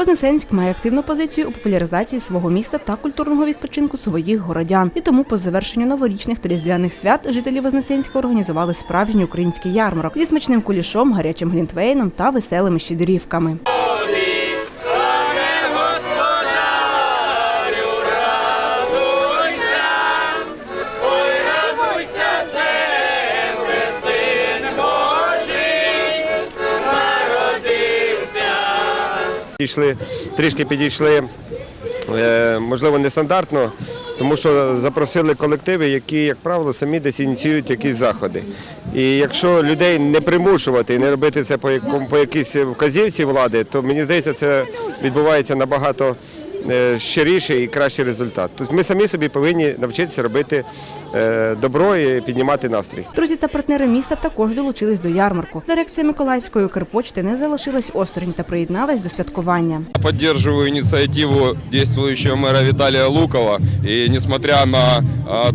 Вознесенськ має активну позицію у популяризації свого міста та культурного відпочинку своїх городян. І тому по завершенню новорічних та різдвяних свят жителі Вознесенська організували справжній український ярмарок зі смачним кулішом, гарячим глінтвейном та веселими щедрівками. Підійшли, трішки підійшли, е, можливо, нестандартно, тому що запросили колективи, які, як правило, самі десь ініціюють якісь заходи. І якщо людей не примушувати і не робити це по, по якійсь вказівці влади, то мені здається, це відбувається набагато е, щиріше і кращий результат. Тобто ми самі собі повинні навчитися робити е, добро і піднімати настрій. Друзі та партнери міста також долучились до ярмарку. Дирекція Миколаївської Укрпочти не залишилась осторонь та приєдналась до святкування. Підтримую ініціативу діючого мера Віталія Лукова. і несмотря на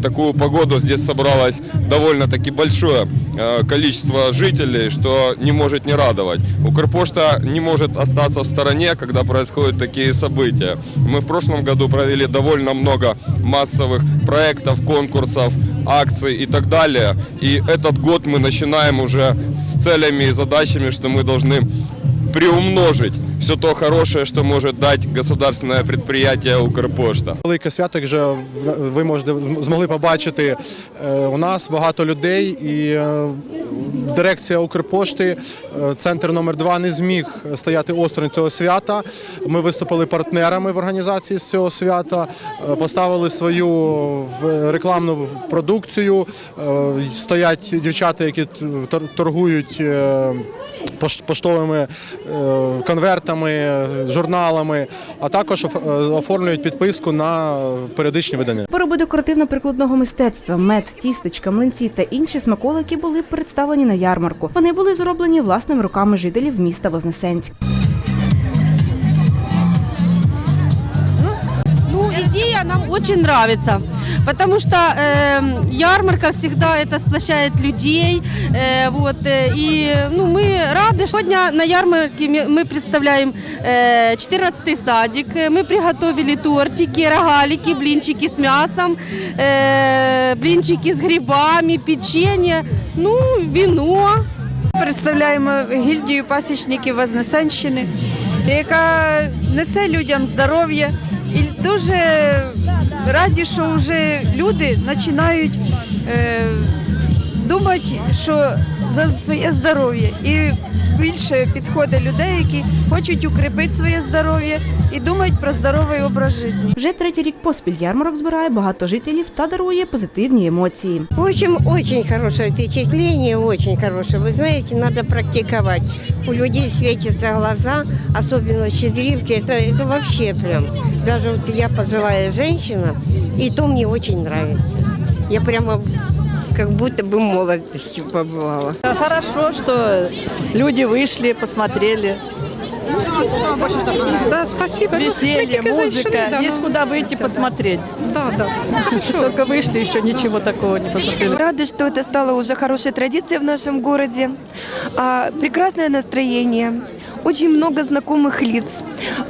такую погоду, здесь собралось довольно-таки большое а, количество жителей, что не может не радовать. Укрпошта не может остаться в стороне, когда происходят такие события. Мы в прошлом году провели довольно много массовых проектов, конкурсов, акций и так далее. И этот год мы начинаем уже с целями и задачами, что мы должны приумножить все то хорошее, что может дать государственное предприятие Укрпошта. Велике свято, як вже ви можете змогли побачити. е, У нас багато людей, і е, дирекція Укрпошти, е, центр номер 2 не зміг стояти осторонь цього свята. Ми виступили партнерами в організації з цього свята, е, поставили свою рекламну продукцію. Е, Стоять дівчата, які тор- торгують. поштовими конвертами, журналами, а також оф- оформлюють підписку на періодичні видання. Вироби декоративно-прикладного мистецтва, мед, тістечка, млинці та інші смаколики були представлені на ярмарку. Вони були зроблені власними руками жителів міста Вознесенськ. Ну, идея нам дуже нравится, потому что э, ярмарка всегда это сплощает людей, э, вот, э, и ну, мы рады. Сегодня на ярмарке мы- мы представляем э, 14-й садик, Э, мы приготовили тортики, рогалики, блинчики с мясом, э, блинчики с грибами, печенье, ну, вино. Представляємо гільдію пасічників Вознесенщини, яка несе людям здоров'я. І дуже раді, що вже люди починають е, думати, що за своє здоров'я. І більше підходить людей, які хочуть укріпити своє здоров'я і думають про здоровий образ життя. Вже третій рік поспіль ярмарок збирає багато жителів та дарує позитивні емоції. В общем, очень хорошее впечатление, очень хорошее. Вы знаете, надо практиковать. У людей светятся глаза, особенно щедрівки. Это, это вообще прям. Даже вот я пожилая женщина, и то мне очень нравится. Я прямо как будто бы молодостью побывала. Хорошо, что люди вышли, посмотрели. Да, спасибо. Веселье, музыка. Есть куда выйти посмотреть. Да, да. Только вышли, еще ничего такого не посмотрели. Рада, что это стало уже хорошей традицией в нашем городе. А, прекрасное настроение, очень много знакомых лиц.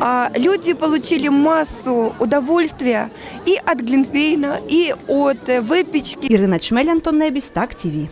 А, люди получили массу удовольствия и от Глинфейна, и от э, выпечки. Ірина Чмель, Антон Небіс, так ТІВІ.